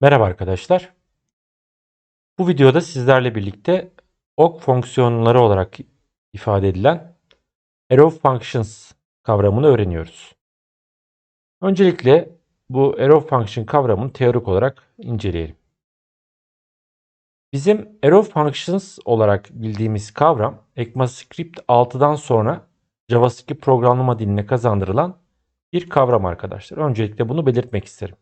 Merhaba arkadaşlar. Bu videoda sizlerle birlikte awk fonksiyonları olarak ifade edilen arrow functions kavramını öğreniyoruz. Öncelikle bu arrow function kavramını teorik olarak inceleyelim. Bizim arrow functions olarak bildiğimiz kavram ECMAScript 6'dan sonra JavaScript programlama diline kazandırılan bir kavram arkadaşlar. Öncelikle bunu belirtmek isterim.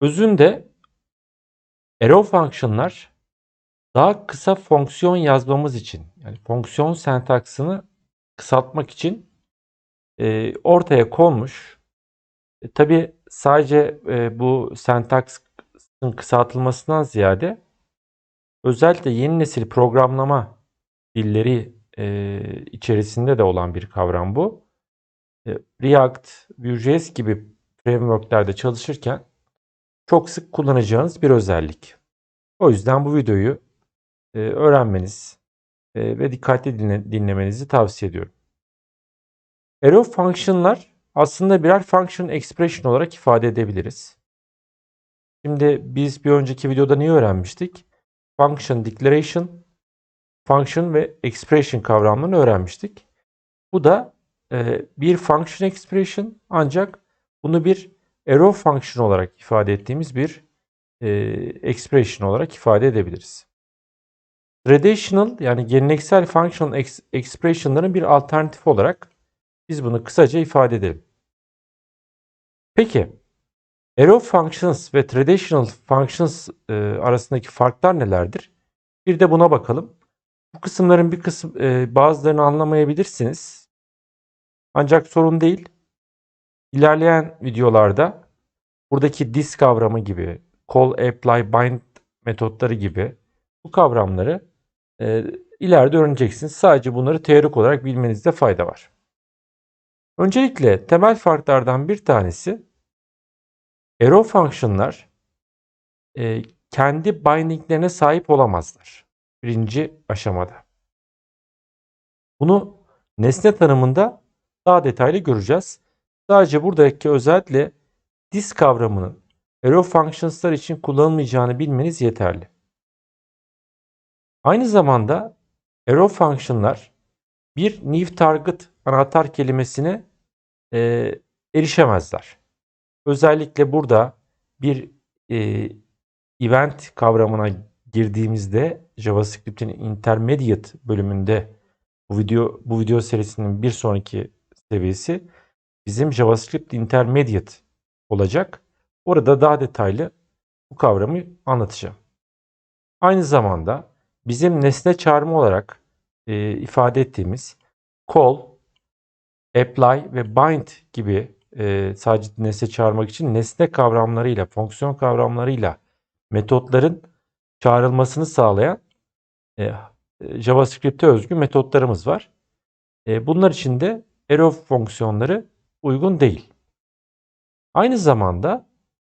Özünde arrow function'lar daha kısa fonksiyon yazmamız için yani fonksiyon sentaksını kısaltmak için e, ortaya konmuş. E, Tabi sadece e, bu sentaksın kısaltılmasından ziyade özellikle yeni nesil programlama dilleri e, içerisinde de olan bir kavram bu. E, React, Vue.js gibi frameworklerde çalışırken çok sık kullanacağınız bir özellik. O yüzden bu videoyu e, öğrenmeniz e, ve dikkatli dinle- dinlemenizi tavsiye ediyorum. Arrow function'lar aslında birer function expression olarak ifade edebiliriz. Şimdi biz bir önceki videoda neyi öğrenmiştik? Function declaration, function ve expression kavramlarını öğrenmiştik. Bu da e, bir function expression ancak bunu bir arrow function olarak ifade ettiğimiz bir e, expression olarak ifade edebiliriz. Traditional yani geleneksel functional ex- expression'ların bir alternatifi olarak biz bunu kısaca ifade edelim. Peki arrow functions ve traditional functions e, arasındaki farklar nelerdir? Bir de buna bakalım. Bu kısımların bir kısım e, bazılarını anlamayabilirsiniz. Ancak sorun değil. İlerleyen videolarda buradaki this kavramı gibi, call, apply, bind metotları gibi bu kavramları e, ileride öğreneceksiniz. Sadece bunları teorik olarak bilmenizde fayda var. Öncelikle temel farklardan bir tanesi arrow function'lar e, kendi bindinglerine sahip olamazlar. Birinci aşamada. Bunu nesne tanımında daha detaylı göreceğiz. Sadece buradaki özellikle this kavramının arrow functions'lar için kullanılmayacağını bilmeniz yeterli. Aynı zamanda arrow function'lar bir new target anahtar kelimesine e, erişemezler. Özellikle burada bir e, event kavramına girdiğimizde JavaScript'in intermediate bölümünde bu video bu video serisinin bir sonraki seviyesi bizim JavaScript intermediate olacak. Orada daha detaylı bu kavramı anlatacağım. Aynı zamanda bizim nesne çağırma olarak e, ifade ettiğimiz call, apply ve bind gibi e, sadece nesne çağırmak için nesne kavramlarıyla, fonksiyon kavramlarıyla metotların çağrılmasını sağlayan e, JavaScript'e özgü metotlarımız var. E, bunlar için de arrow fonksiyonları uygun değil. Aynı zamanda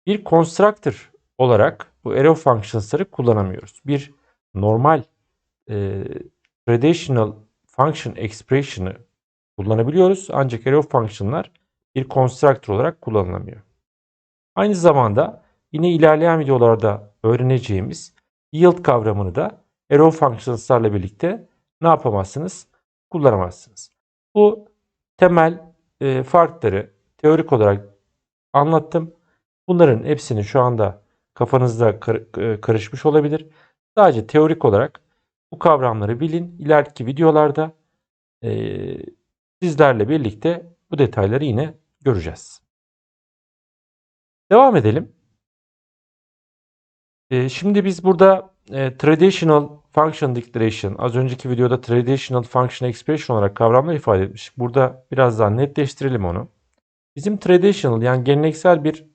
bir constructor olarak bu arrow functions'ları kullanamıyoruz. Bir normal e, traditional function expression'ı kullanabiliyoruz ancak arrow function'lar bir constructor olarak kullanılamıyor. Aynı zamanda yine ilerleyen videolarda öğreneceğimiz yield kavramını da arrow functions'larla birlikte ne yapamazsınız? Kullanamazsınız. Bu temel e, farkları teorik olarak anlattım. Bunların hepsini şu anda kafanızda kar- e, karışmış olabilir. Sadece teorik olarak bu kavramları bilin. İleriki videolarda e, sizlerle birlikte bu detayları yine göreceğiz. Devam edelim. E, şimdi biz burada e, traditional function declaration az önceki videoda traditional function expression olarak kavramlar ifade etmiştik. Burada biraz daha netleştirelim onu. Bizim traditional yani geleneksel bir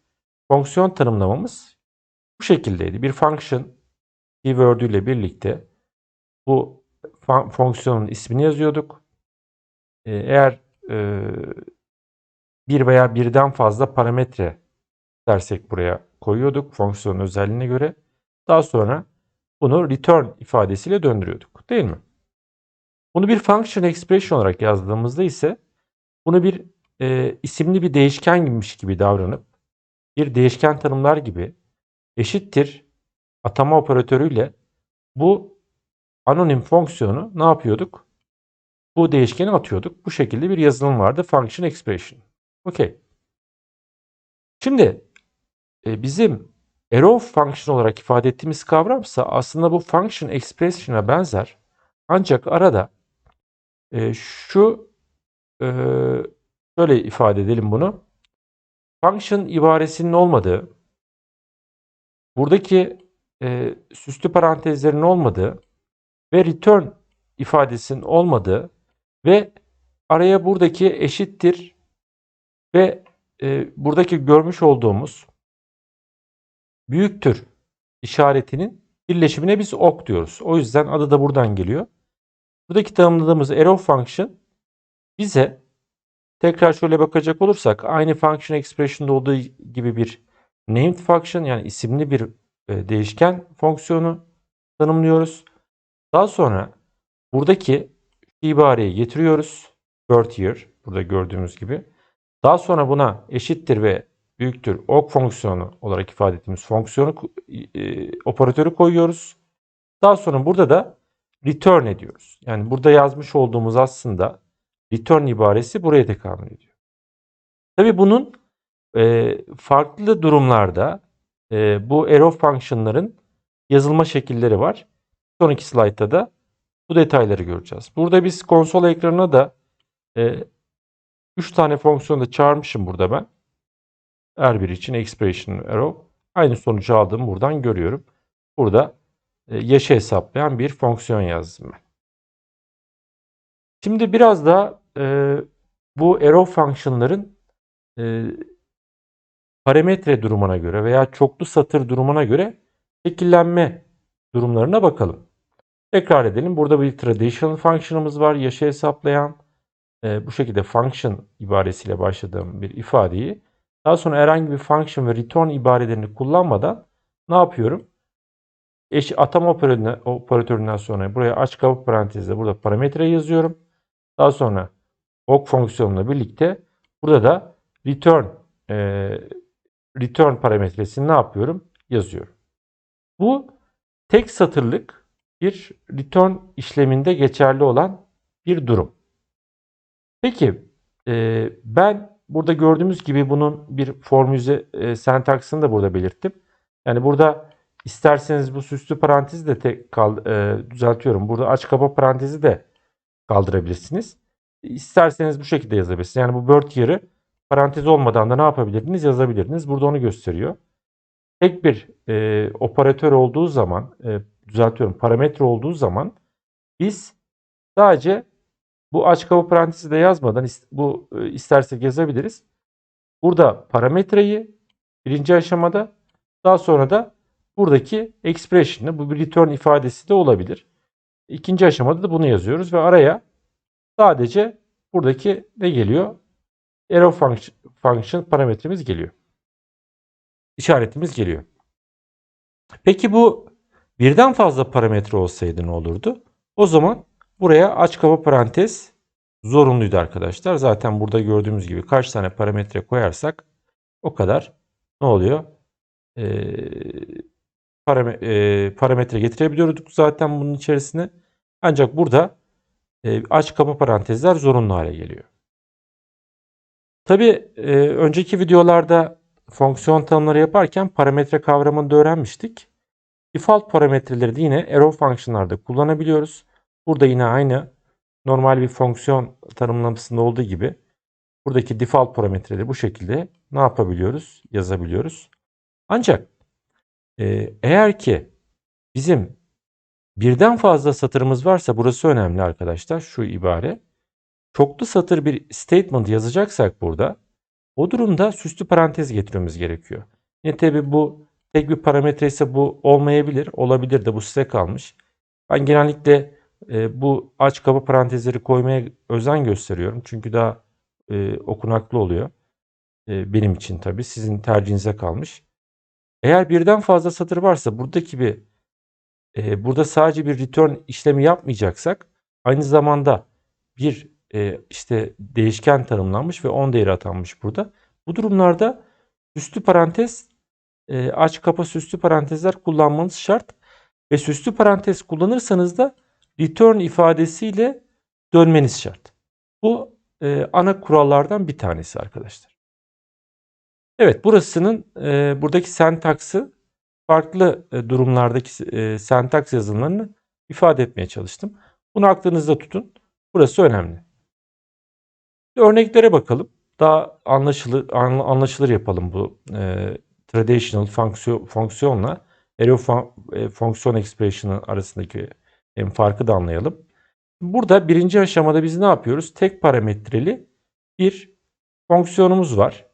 fonksiyon tanımlamamız bu şekildeydi. Bir function keyword ile birlikte bu fon- fonksiyonun ismini yazıyorduk. Ee, Eğer e, bir veya birden fazla parametre dersek buraya koyuyorduk fonksiyonun özelliğine göre. Daha sonra bunu return ifadesiyle döndürüyorduk. Değil mi? Bunu bir function expression olarak yazdığımızda ise bunu bir e, isimli bir değişken gibiymiş gibi davranıp bir değişken tanımlar gibi eşittir atama operatörüyle bu anonim fonksiyonu ne yapıyorduk? Bu değişkeni atıyorduk. Bu şekilde bir yazılım vardı. Function expression. Okey. Şimdi e, bizim arrow function olarak ifade ettiğimiz kavramsa aslında bu function expression'a benzer. Ancak arada e, şu e, şöyle ifade edelim bunu. Function ibaresinin olmadığı, buradaki e, süslü parantezlerin olmadığı ve return ifadesinin olmadığı ve araya buradaki eşittir ve e, buradaki görmüş olduğumuz büyüktür işaretinin birleşimine biz ok diyoruz. O yüzden adı da buradan geliyor. Buradaki tanımladığımız arrow function bize tekrar şöyle bakacak olursak aynı function expression'da olduğu gibi bir named function yani isimli bir e, değişken fonksiyonu tanımlıyoruz. Daha sonra buradaki ibareyi getiriyoruz. Birth year burada gördüğümüz gibi. Daha sonra buna eşittir ve büyüktür ok fonksiyonu olarak ifade ettiğimiz fonksiyonu e, operatörü koyuyoruz. Daha sonra burada da return ediyoruz. Yani burada yazmış olduğumuz aslında return ibaresi buraya tekamül ediyor. Tabi bunun e, farklı durumlarda e, bu arrow function'ların yazılma şekilleri var. Sonraki slaytta da bu detayları göreceğiz. Burada biz konsol ekranına da 3 e, tane fonksiyonu da çağırmışım burada ben. Her biri için expression arrow. Aynı sonucu aldığımı buradan görüyorum. Burada e, yaşı hesaplayan bir fonksiyon yazdım ben. Şimdi biraz da e, bu arrow fonksiyonların e, parametre durumuna göre veya çoklu satır durumuna göre şekillenme durumlarına bakalım. Tekrar edelim. Burada bir traditional function'ımız var. Yaşı hesaplayan e, bu şekilde function ibaresiyle başladığım bir ifadeyi daha sonra herhangi bir function ve return ibarelerini kullanmadan ne yapıyorum? Eş atama operatöründen, sonra buraya aç kapı parantezde burada parametre yazıyorum. Daha sonra ok fonksiyonuyla birlikte burada da return e, return parametresini ne yapıyorum? Yazıyorum. Bu tek satırlık bir return işleminde geçerli olan bir durum. Peki e, ben burada gördüğümüz gibi bunun bir formüze e, sentaksını da burada belirttim. Yani burada isterseniz bu süslü parantezi de tek kal, e, düzeltiyorum. Burada aç kapa parantezi de kaldırabilirsiniz. İsterseniz bu şekilde yazabilirsiniz. Yani bu birth year'ı parantez olmadan da ne yapabilirdiniz? Yazabilirdiniz. Burada onu gösteriyor. Tek bir e, operatör olduğu zaman, e, düzeltiyorum parametre olduğu zaman biz sadece bu aç kapı parantezi de yazmadan bu e, istersek yazabiliriz. Burada parametreyi birinci aşamada daha sonra da buradaki expression'ı bu bir return ifadesi de olabilir. İkinci aşamada da bunu yazıyoruz ve araya sadece buradaki ne geliyor? Arrow function, function parametremiz geliyor. İşaretimiz geliyor. Peki bu birden fazla parametre olsaydı ne olurdu? O zaman buraya aç kapa parantez zorunluydu arkadaşlar. Zaten burada gördüğümüz gibi kaç tane parametre koyarsak o kadar ne oluyor? Ee, parametre getirebiliyorduk zaten bunun içerisine. Ancak burada e, aç kapa parantezler zorunlu hale geliyor. Tabi e, önceki videolarda fonksiyon tanımları yaparken parametre kavramını da öğrenmiştik. Default parametreleri de yine arrow function'larda kullanabiliyoruz. Burada yine aynı normal bir fonksiyon tanımlamasında olduğu gibi buradaki default parametreleri bu şekilde ne yapabiliyoruz? Yazabiliyoruz. Ancak e, eğer ki bizim birden fazla satırımız varsa burası önemli arkadaşlar. Şu ibare. Çoklu satır bir statement yazacaksak burada o durumda süslü parantez getirmemiz gerekiyor. Yine tabi bu tek bir parametre ise bu olmayabilir. Olabilir de bu size kalmış. Ben genellikle e, bu aç kaba parantezleri koymaya özen gösteriyorum. Çünkü daha e, okunaklı oluyor. E, benim için tabi sizin tercihinize kalmış. Eğer birden fazla satır varsa buradaki bir e, burada sadece bir return işlemi yapmayacaksak aynı zamanda bir e, işte değişken tanımlanmış ve 10 değeri atanmış burada. Bu durumlarda süslü parantez e, aç kapa süslü parantezler kullanmanız şart. Ve süslü parantez kullanırsanız da return ifadesiyle dönmeniz şart. Bu e, ana kurallardan bir tanesi arkadaşlar. Evet burasının e, buradaki sentaksı farklı e, durumlardaki e, sentaks yazılımlarını ifade etmeye çalıştım. Bunu aklınızda tutun. Burası önemli. Örneklere bakalım. Daha anlaşılır, anlaşılır yapalım bu e, traditional fonksiyon, fonksiyonla arrow fon, e, fonksiyon expression'ın arasındaki e, farkı da anlayalım. Burada birinci aşamada biz ne yapıyoruz? Tek parametreli bir fonksiyonumuz var.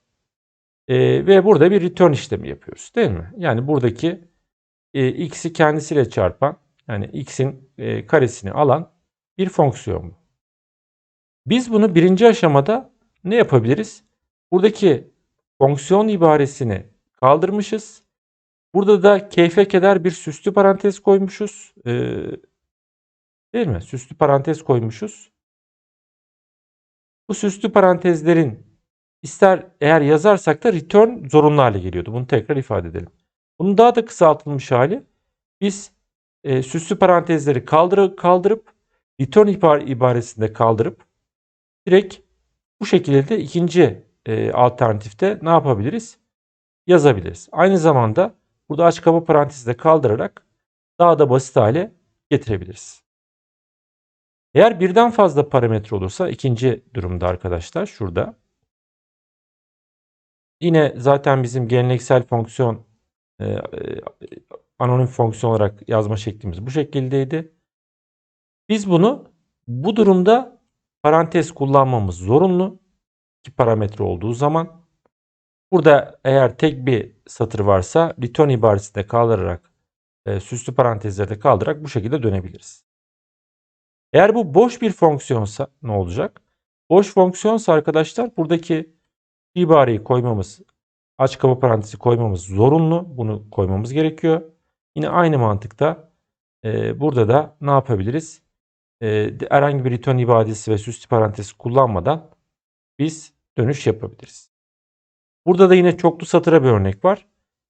E, ve burada bir return işlemi yapıyoruz değil mi? Yani buradaki e, x'i kendisiyle çarpan yani x'in e, karesini alan bir fonksiyon bu. Biz bunu birinci aşamada ne yapabiliriz? Buradaki fonksiyon ibaresini kaldırmışız. Burada da keyfe keder bir süslü parantez koymuşuz. Ee, değil mi? Süslü parantez koymuşuz. Bu süslü parantezlerin ister eğer yazarsak da return zorunlu hale geliyordu. Bunu tekrar ifade edelim. Bunun daha da kısaltılmış hali biz e, süslü parantezleri kaldırıp, kaldırıp return ibaresinde kaldırıp direkt bu şekilde de ikinci e, alternatifte ne yapabiliriz? Yazabiliriz. Aynı zamanda burada aç kapa parantezi de kaldırarak daha da basit hale getirebiliriz. Eğer birden fazla parametre olursa ikinci durumda arkadaşlar şurada. Yine zaten bizim geleneksel fonksiyon e, e, anonim fonksiyon olarak yazma şeklimiz bu şekildeydi. Biz bunu bu durumda parantez kullanmamız zorunlu. iki parametre olduğu zaman. Burada eğer tek bir satır varsa return ibaresinde kaldırarak e, süslü parantezlerde kaldırarak bu şekilde dönebiliriz. Eğer bu boş bir fonksiyonsa ne olacak? Boş fonksiyonsa arkadaşlar buradaki ibareyi koymamız, aç kapa parantezi koymamız zorunlu. Bunu koymamız gerekiyor. Yine aynı mantıkta e, burada da ne yapabiliriz? E, herhangi bir return ibadesi ve süslü parantez kullanmadan biz dönüş yapabiliriz. Burada da yine çoklu satıra bir örnek var.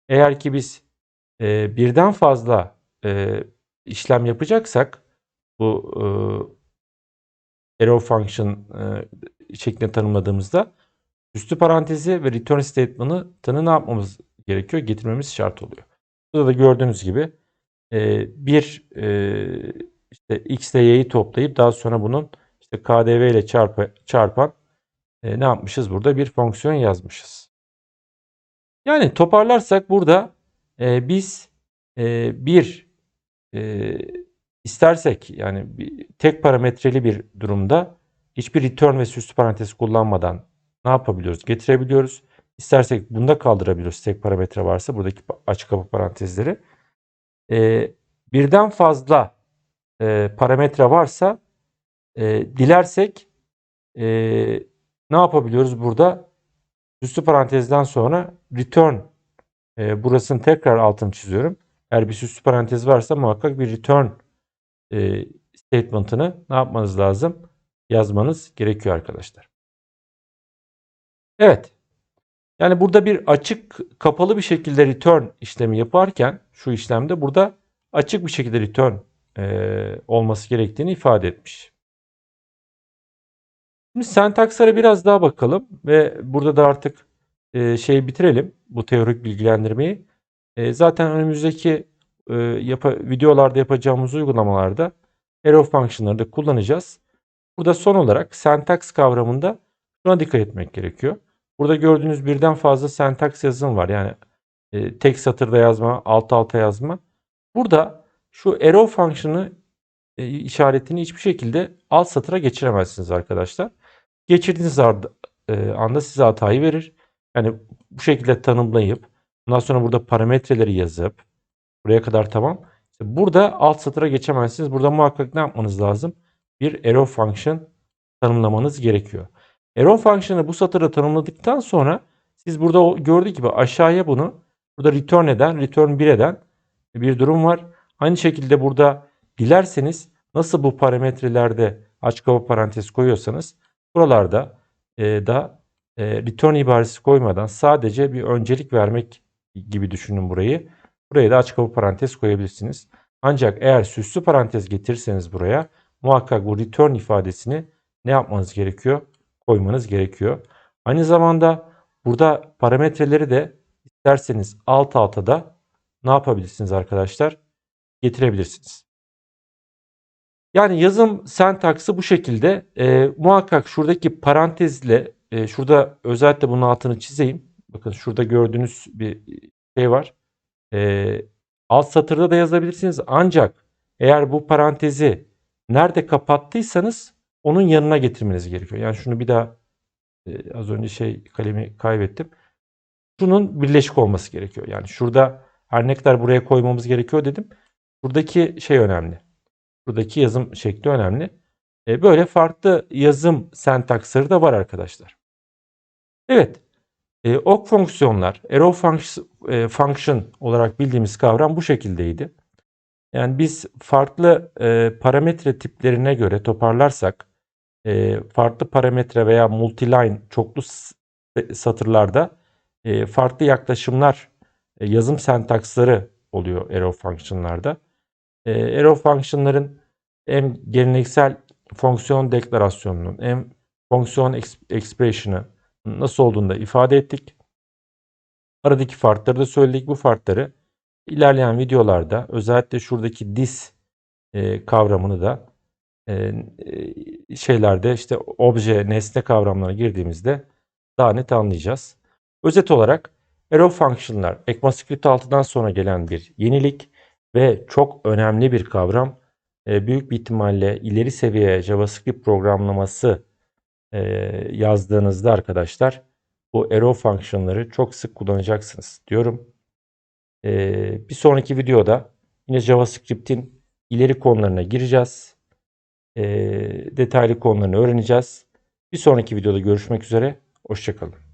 Eğer ki biz e, birden fazla e, işlem yapacaksak bu e, arrow function e, şeklinde tanımladığımızda üstü parantezi ve return statement'ını ne yapmamız gerekiyor? Getirmemiz şart oluyor. Burada da gördüğünüz gibi e, bir e, işte x ile y'yi toplayıp daha sonra bunun işte KDV ile çarpı, çarpan e, ne yapmışız burada? Bir fonksiyon yazmışız. Yani toparlarsak burada e, biz e, bir e, istersek yani tek parametreli bir durumda hiçbir return ve süslü parantez kullanmadan ne yapabiliyoruz? Getirebiliyoruz. İstersek bunda kaldırabiliyoruz tek parametre varsa buradaki açık kapı parantezleri. E, birden fazla e, parametre varsa e, dilersek e, ne yapabiliyoruz burada? Süslü parantezden sonra return e, burasını tekrar altını çiziyorum. Eğer bir süslü parantez varsa muhakkak bir return e, statement'ını ne yapmanız lazım? Yazmanız gerekiyor arkadaşlar. Evet. Yani burada bir açık kapalı bir şekilde return işlemi yaparken şu işlemde burada açık bir şekilde return e, olması gerektiğini ifade etmiş. Şimdi syntax'lara biraz daha bakalım ve burada da artık e, şeyi bitirelim bu teorik bilgilendirmeyi. E, zaten önümüzdeki e, yapa, videolarda yapacağımız uygulamalarda arrow function'ları da kullanacağız. Burada son olarak syntax kavramında şuna dikkat etmek gerekiyor. Burada gördüğünüz birden fazla syntax yazım var. Yani e, tek satırda yazma, alt alta yazma. Burada şu arrow function'ı e, işaretini hiçbir şekilde alt satıra geçiremezsiniz arkadaşlar. Geçirdiğiniz e, anda size hatayı verir. Yani bu şekilde tanımlayıp ondan sonra burada parametreleri yazıp buraya kadar tamam. İşte burada alt satıra geçemezsiniz. Burada muhakkak ne yapmanız lazım? Bir arrow function tanımlamanız gerekiyor. Arrow function'ı bu satırda tanımladıktan sonra siz burada gördüğü gibi aşağıya bunu burada return eden, return 1 eden bir durum var. Aynı şekilde burada dilerseniz nasıl bu parametrelerde aç kapa parantez koyuyorsanız buralarda e, da e, return ibaresi koymadan sadece bir öncelik vermek gibi düşünün burayı. Buraya da açık kapı parantez koyabilirsiniz. Ancak eğer süslü parantez getirirseniz buraya muhakkak bu return ifadesini ne yapmanız gerekiyor? Koymanız gerekiyor. Aynı zamanda burada parametreleri de isterseniz alt alta da ne yapabilirsiniz arkadaşlar? Getirebilirsiniz. Yani yazım sentaksı bu şekilde. E, muhakkak şuradaki parantezle e, şurada özellikle bunun altını çizeyim. Bakın şurada gördüğünüz bir şey var. E, alt satırda da yazabilirsiniz. Ancak eğer bu parantezi nerede kapattıysanız onun yanına getirmeniz gerekiyor. Yani şunu bir daha e, az önce şey kalemi kaybettim. Şunun birleşik olması gerekiyor. Yani şurada her ne kadar buraya koymamız gerekiyor dedim. Buradaki şey önemli. Buradaki yazım şekli önemli. E, böyle farklı yazım sentaksları da var arkadaşlar. Evet. E, ok fonksiyonlar, arrow function, e, function olarak bildiğimiz kavram bu şekildeydi. Yani biz farklı e, parametre tiplerine göre toparlarsak e, farklı parametre veya multiline çoklu satırlarda e, farklı yaklaşımlar, e, yazım sentaksları oluyor arrow function'larda. E, arrow function'ların hem geleneksel fonksiyon deklarasyonunun hem fonksiyon expression'ı nasıl olduğunu da ifade ettik. Aradaki farkları da söyledik. Bu farkları ilerleyen videolarda özellikle şuradaki dis e, kavramını da e, şeylerde işte obje, nesne kavramlarına girdiğimizde daha net anlayacağız. Özet olarak arrow function'lar ECMAScript 6'dan sonra gelen bir yenilik ve çok önemli bir kavram. E, büyük bir ihtimalle ileri seviye JavaScript programlaması e, yazdığınızda arkadaşlar bu arrow function'ları çok sık kullanacaksınız diyorum. E, bir sonraki videoda yine JavaScript'in ileri konularına gireceğiz. E, detaylı konularını öğreneceğiz. Bir sonraki videoda görüşmek üzere. Hoşçakalın.